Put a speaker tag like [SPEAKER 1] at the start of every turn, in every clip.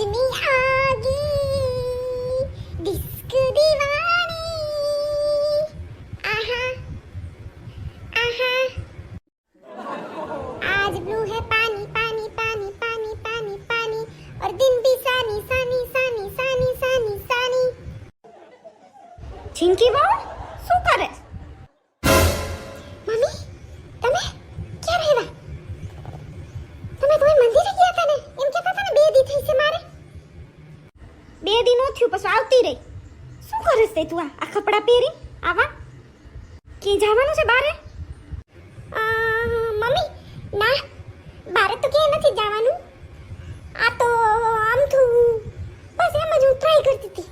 [SPEAKER 1] આજની આગી ડિસ્ક દીવાની આહા આહા. આજ બ્લુ હે પાની પાની પાની પાની પાની પાની. और दिन भी सानी
[SPEAKER 2] सानी सानी सानी सानी सानी चिंकी बॉय શું કરે તે તું આ? કપડાં પહેરી? આવા? કે જવાનું છે બારે?
[SPEAKER 1] મમ્મી, ના, બારે તો કે નથી જવાનું. આ તો આમ તો બસ એમ જ હું ટ્રાય કરતી હતી.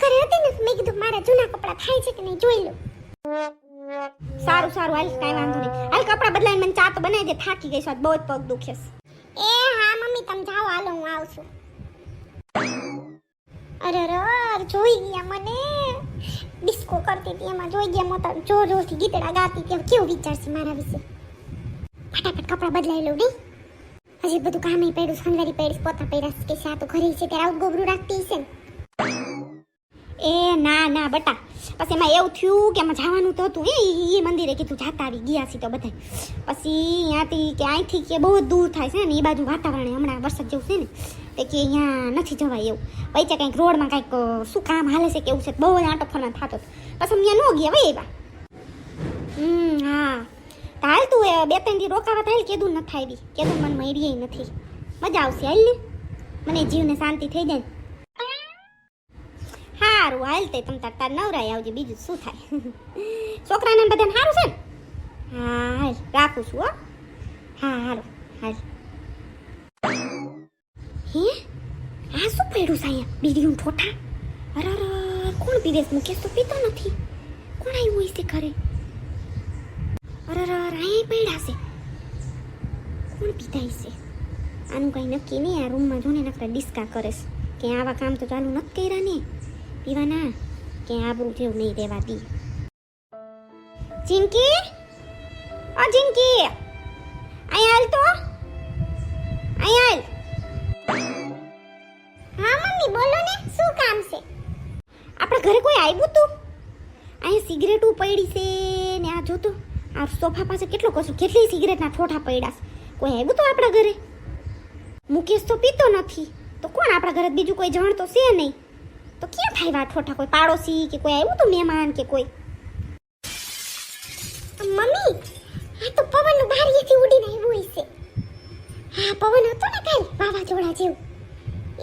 [SPEAKER 1] ઘરે હતી ને મેં કીધું મારા જૂના કપડાં થાય છે કે નહીં જોઈ લો
[SPEAKER 2] સારું સારું, હાલ, કાંઈ વાંધો નહીં. હાલ કપડાં બદલાઈને મને ચા તો બનાવી દે. થાકી ગઈ છું બહુ જ પગ દુખે
[SPEAKER 1] એ હા, મમ્મી, તમે જાઓ, હાલો, હું આવું છું. જોઈ ગયા મને. ડિસ્કો કરતી હતી એમાં જોઈ ગયા મોતર. જોર જોરથી ગીતડા ગાતી હતી કેવું વિચારશે મારા વિશે? ફટાફટ કપડાં બદલાઈ લઉં નહીં. હજી બધું કામે પડ્યું સંગારી પડ્યું, પોતા પડ્યા કે આ તો ઘરે છે, ત્યારે આવું ગોબરું રાખતી હશે ને?
[SPEAKER 2] એ ના ના, બટા. પછી એમાં એવું થયું કે એમાં જવાનું તો હતું. એ એ મંદિરે કીધું જાતા આવી ગયા છે તો બધા પછી અહીંયાથી કે અહીંથી કે બહુ દૂર થાય છે ને એ બાજુ વાતાવરણ હમણાં વરસાદ જેવું છે ને, તે કે અહીંયા નથી જવાય એવું. વચ્ચે કંઈક રોડમાં કંઈક શું કામ હાલે છે કે એવું છે, બહુ જ આંટો ફરવા થતો પછી અહીંયા ન ગયા ભાઈ એવા. હમ, હા. તો હાલ તું બે, ત્રણ દી રોકાવા થાય કીધું નથી આવી. કીધું મન મળી નથી. મજા આવશે, હાલ મને જીવને શાંતિ થઈ જાય હારું હાલ તે તમ તાર તાર નવરાય આવજે, બીજું શું થાય? છોકરાને બધાને સારું છે ને? હા, હાલ, રાખું છું, હો. હા હારું હાલ. હે? આ શું પડ્યું છે અહીંયા? બીડીયું ઠોઠા? અરે અરે, કોણ પીવે છે? મુકેશ તો પીતો નથી. કોણ આવ્યું હોય છે ઘરે? અરે અરે અહીં પડ્યા છે. કોણ પીતા હશે આનું કંઈ નક્કી નહીં, આ રૂમમાં જોને નકરા ડિસ્કા કરે છે. કે આવા કામ તો ચાલુ નથી કર્યા ને. પીવાના? કે આબરૂ જેવું નહીં રહેવા દી. જિંકી? ઓ જિંકી! અહીંયા હાલ તો? અહીંયા હાલ.
[SPEAKER 1] હા, મમ્મી, બોલો ને, શું કામ છે?
[SPEAKER 2] આપણા ઘરે કોઈ આવ્યું તું? અહીંયા સિગરેટો પડી છે ને આ જોતો આ સોફા પાસે કેટલો કશું, કેટલી સિગરેટના ફોટા પડ્યા છે? કોઈ આવ્યું તો આપણા ઘરે? મુકેશ તો પીતો નથી. તો કોણ આપણા ઘરે બીજું કોઈ જણ તો છે નહીં? તો ક્યાં થાય આ ઠોઠા? કોઈ પાડોશી કે કોઈ આવ્યું તો મહેમાન કે કોઈ?
[SPEAKER 1] મમ્મી, આ તો પવનનું બારીએથી ઉડીને આવ્યું હશે હા, પવન હતો ને કાલ, વાવાઝોડા જેવું.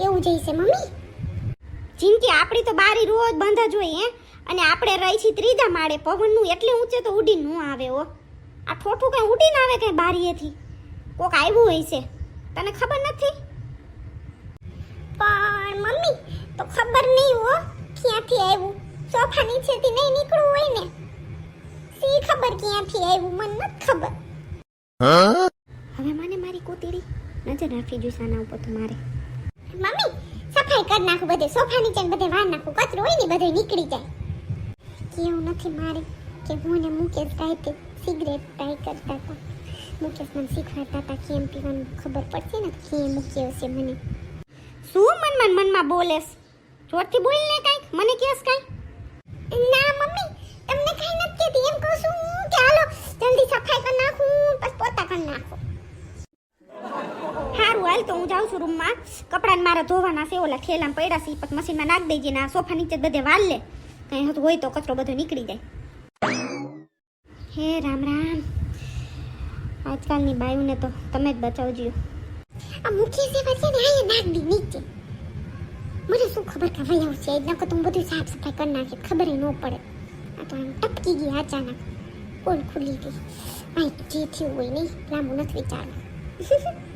[SPEAKER 1] એવું જ હશે મમ્મી.
[SPEAKER 2] જિંદગી આપણી તો બારી રોજ બંધ જ હોય, હે? અને આપણે રહી છીએ ત્રીજા માળે. પવનનું એટલે ઊંચે તો ઉડી ન આવે, હો. આ ઠોઠું કઈ ઉડીને આવે કઈ બારીએથી? કોક આવ્યું હોય છે. તને ખબર નથી?
[SPEAKER 1] પણ મમ્મી, તો ખબર નહીં હો, ક્યાંથી આવ્યું સોફા નીચેથી નહીં નીકળવું હોય ને? સી ખબર ક્યાંથી આવ્યું મને નથી ખબર.
[SPEAKER 2] હવે મને મારી કોતીડી નજર રાખી જોઈશ આના ઉપર તો મારે.
[SPEAKER 1] મમ્મી, સફાઈ કરી નાખું બધે. સોફા નીચે બધે વાર નાખું. કચરો હોય ને બધે નીકળી જાય. કેવું નથી મારે કે હું ને મુકેશ રાતે સિગરેટ ટ્રાય કરતા હતા. મુકેશ મને શીખવાડતા હતા કેમ પીવાનું ખબર પડશે ને? કે મૂક્યો છે મને.
[SPEAKER 2] શું મનમાં મન મનમાં બોલેસ? જોરથી બોલ ને કાંઈક, મને કેસ કાંઈ.
[SPEAKER 1] ના, મમ્મી, તમને કઈ નથી કહેતી. એમ કહું છું કે હાલો, જલ્દી સફાઈ કરી નાખું, પછી પોતા કરી નાખો.
[SPEAKER 2] સારું હાલ તો હું જાઉં છું રૂમમાં. કપડાને મારા ધોવાના છે, ઓલા થેલામાં પડ્યા છે પછી મશીનમાં નાખ દેજે ને સોફા નીચે બધે વાલ લે. કંઈ હોય તો કચરો બધો નીકળી જાય. હે, રામ રામ. આજકાલની બાયુને તો તમે જ બચાવજો.
[SPEAKER 1] આ મુખ્ય છે ને અહીંયા નાખ નીચે. મને શું ખબર કે ભાઈ આવશે એ નકર તો બધું સાફ સફાઈ કરી નાખે, ખબર ન પડે. આ તો આમ ટપકી ગઈ અચાનક. કોણ ખુલી ગઈ? આ જે થયું હોય નહીં લાંબુ નથી વિચારવું